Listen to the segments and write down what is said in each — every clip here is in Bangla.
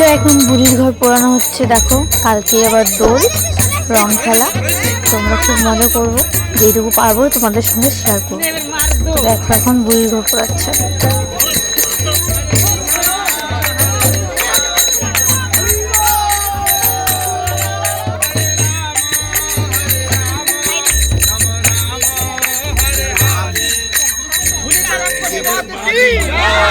তো এখন বুড়ির ঘর পোড়ানো হচ্ছে দেখো কালকে আবার দোল রং খেলা তোমরা খুব মজা করব যেটুকু পারব তোমাদের সঙ্গে শেয়ার করব দেখো এখন বুড়ির ঘর পোড়াচ্ছে Yeah!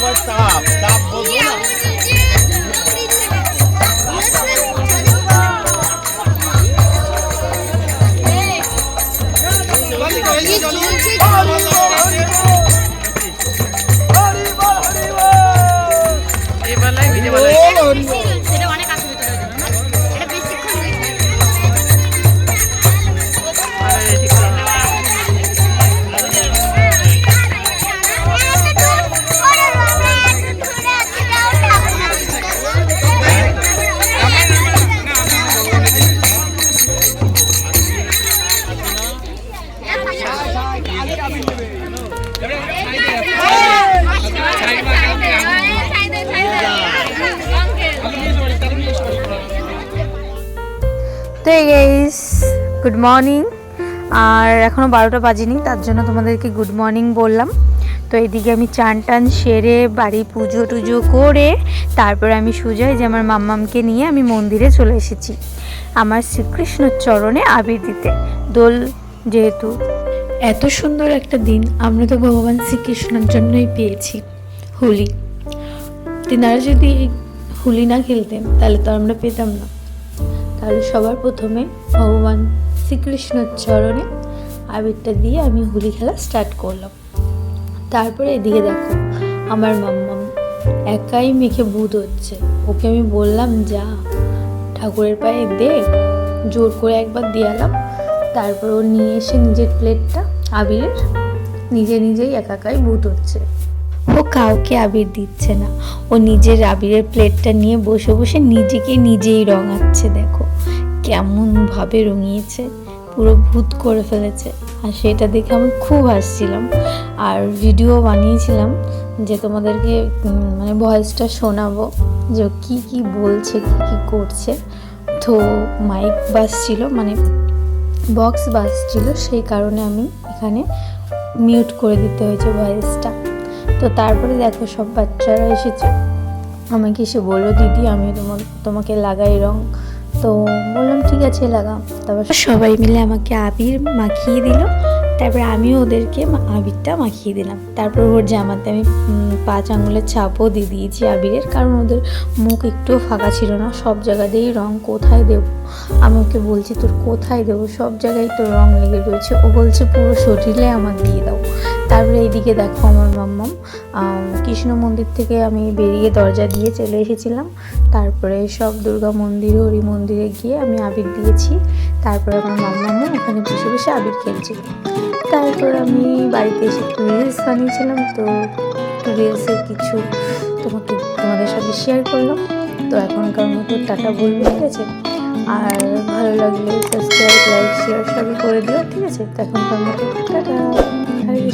What stop? Stop, hold on. এদিক কয় তাপ তাপ বোঝো না তো গাইস গুড মর্নিং আর এখনও বারোটা বাজেনি, তার জন্য তোমাদেরকে গুড মর্নিং বললাম। তো এইদিকে আমি চান টান সেরে বাড়ি পুজো টুজো করে, তারপর আমি সুজয়, যে আমার মাম্মামকে নিয়ে আমি মন্দিরে চলে এসেছি। আমার শ্রীকৃষ্ণর চরণে আবির দিতে দোল যেহেতু এত সুন্দর একটা দিন আমরা তো ভগবান শ্রীকৃষ্ণের জন্যই পেয়েছি, হোলি। তিনারা যদি হোলি না খেলতেন, তাহলে তো আমরা পেতাম না। তাহলে সবার প্রথমে ভগবান শ্রীকৃষ্ণর চরণে আবিরটা দিয়ে আমি হোলি খেলা স্টার্ট করলাম। তারপরে এদিকে দেখো, আমার মাম্মাম একাই মেখে ভূত হচ্ছে। ওকে আমি বললাম, যা, ঠাকুরের পায়ে দে। জোর করে একবার দিয়ালাম। তারপর ও নিয়ে এসে নিজের প্লেটটা আবিরের নিজে নিজেই একাকাই ভূত হচ্ছে। ও কাউকে আবির দিচ্ছে না। ও নিজের আবিরের প্লেটটা নিয়ে বসে বসে নিজেকে নিজেই রঙাচ্ছে, দেখো। কেমন ভাবে রঙিয়েছে, পুরো ভূত করে ফেলেছে। আর সেটা দেখে আমি খুব হাসছিলাম। আর ভিডিও বানিয়েছিলাম যে তোমাদেরকে মানে ভয়েসটা শোনাবো যে কি কি বলছে, কি কি করছে। তো মাইক বাজছিল মানে বক্স বাজছিল, সেই কারণে আমি এখানে মিউট করে দিতে হয়েছে ভয়েসটা তো তারপরে দেখো সব বাচ্চারা এসেছে। আমাকে এসে বলল, দিদি, আমি তোমার তোমাকে লাগাই রং। তো বললাম, ঠিক আছে, লাগাও। তারপর সবাই মিলে আমাকে আবির মাখিয়ে দিল। তারপরে আমি ওদেরকে আবিরটা মাখিয়ে দিলাম। তারপর ওর জামাতে আমি পাঁচ আঙুলের ছাপও দিয়ে দিয়েছি আবিরের, কারণ ওদের মুখ একটু ফাঁকা ছিল না, সব জায়গাতেই রং কোথায় দেব? আমি ওকে বলছি, তোর কোথায় দেবো? সব জায়গায় তোর রং লেগে রয়েছে। ও বলছে, পুরো শরীরে আমার দিয়ে দাও। তারপরে এইদিকে দেখো আমার মাম্মাম। কৃষ্ণ মন্দির থেকে আমি বেরিয়ে দরজা দিয়ে চলে এসেছিলাম। তারপরে সব দুর্গা মন্দির, হরি মন্দিরে গিয়ে আমি আবির দিয়েছি। তারপরে আমার মাম্মামও ওখানে বসে বসে আবির খেলছিল। তারপর আমি বাড়িতে এসে একটু রিলস বানিয়েছিলাম। তো রিলসের কিছু তোমাকে, তোমাদের সাথে শেয়ার করলাম। তো এখনকার মতো টাটা বলব, ঠিক আছে? আর ভালো লাগলে সাবস্ক্রাইব লাইক শেয়ার সবই করে দিও, ঠিক আছে? তো এখনকার মতো, টাটা! よい。